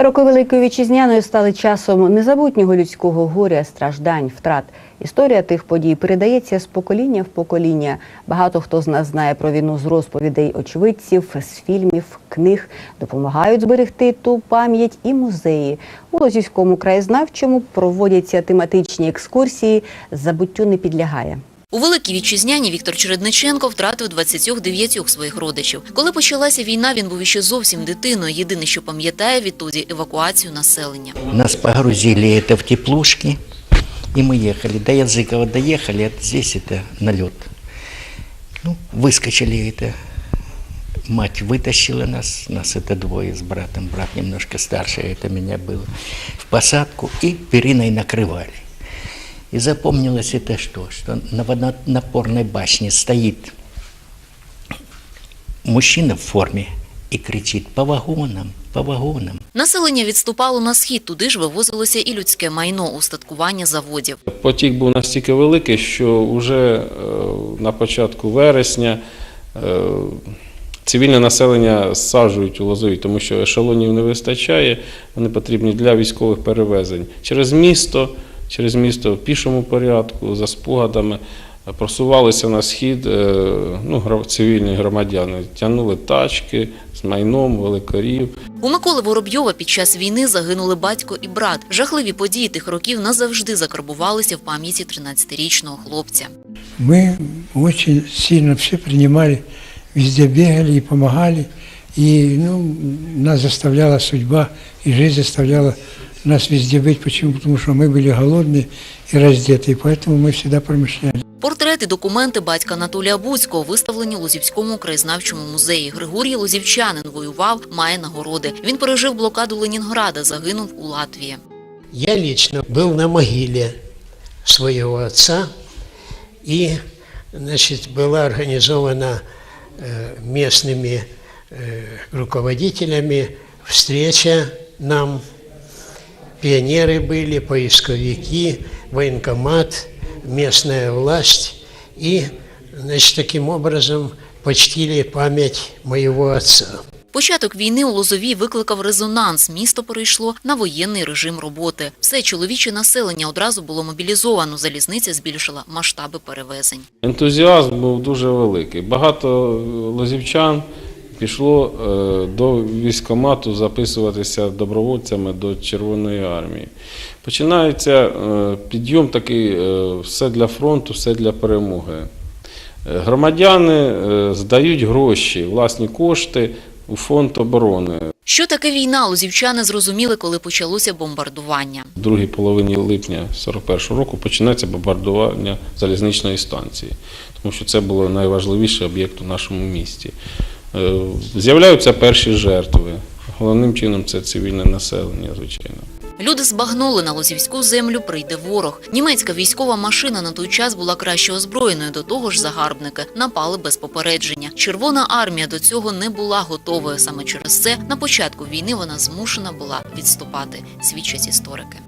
Роки Великої Вітчизняної стали часом незабутнього людського горя, страждань, втрат. Історія тих подій передається з покоління в покоління. Багато хто з нас знає про війну з розповідей очевидців, з фільмів, книг. Допомагають зберегти ту пам'ять і музеї. У Лозівському краєзнавчому проводяться тематичні екскурсії. Забуттю не підлягає. У Великій Вітчизняні Віктор Чередниченко втратив 29 своїх родичів. Коли почалася війна, він був іще зовсім дитиною. Єдине, що пам'ятає відтоді евакуацію населення. Нас погрузили это в теплушки, и мы ехали. До Языкова доехали, а здесь это налет. Ну, выскочили это. Мать вытащила нас, нас это двое с братом, брат немножко старше, это меня было, в посадку и периной накрывали. И запомнилось это что? Что на водонапорной башне стоит мужчина в форме и кричит по вагонам, по вагонам. Населення відступало на схід, туди ж вивозилося і людське майно, устаткування заводів. Потік був настільки великий, що вже е, на початку вересня е, цивільне населення саджують у Лозові, тому що ешелонів не вистачає, вони потрібні для військових перевезень. Через місто, через місто в пішому порядку, за спогадами просувалися на схід е, ну, цивільні громадяни, тягнули тачки з майном, великорів. У Миколи Воробйова під час війни загинули батько і брат. Жахливі події тих років назавжди закарбувалися в пам'яті 13-річного хлопця. Мы очень сильно все принимали, везде бегали и помогали. И ну, нас заставляла судьба, и жизнь заставляла нас везде быть. Почему? Потому что мы были голодные и раздетые, поэтому мы всегда промышляли. Портрети, документи батька Анатолія Буцького виставлені у Лозівському краєзнавчому музеї. Григорій Лозівчанин воював, має нагороди. Він пережив блокаду Ленінграда, загинув у Латвії. Я лично был на могиле своего отца, и значит, была организована э, местными э, руководителями встреча нам. Пионеры были, поисковики, военкомат, местная власть. И, значит, таким образом почтили память моего отца. Початок війни у Лозовій викликав резонанс. Місто перейшло на воєнний режим роботи. Все чоловіче населення одразу було мобілізовано. Залізниця збільшила масштаби перевезень. Ентузіазм був дуже великий. Багато лозівчан пішло е, до військкомату записуватися добровольцями до Червоної армії. Починається е, підйом такий е, все для фронту, все для перемоги. Громадяни здають гроші, власні кошти у фонд оборони. Що таке війна? Лозівчани зрозуміли, коли почалося бомбардування. В другій половині липня 41-го року починається бомбардування залізничної станції, тому що це було найважливіший об'єкт у нашому місті. Е, З'являються перші жертви. Головним чином це цивільне населення, звичайно. Люди збагнули на лозівську землю прийде ворог. Німецька військова машина на той час була краще озброєною. До того ж, загарбники напали без попередження. Червона армія до цього не була готовою. Саме через це на початку війни вона змушена була відступати. Свідчать історики.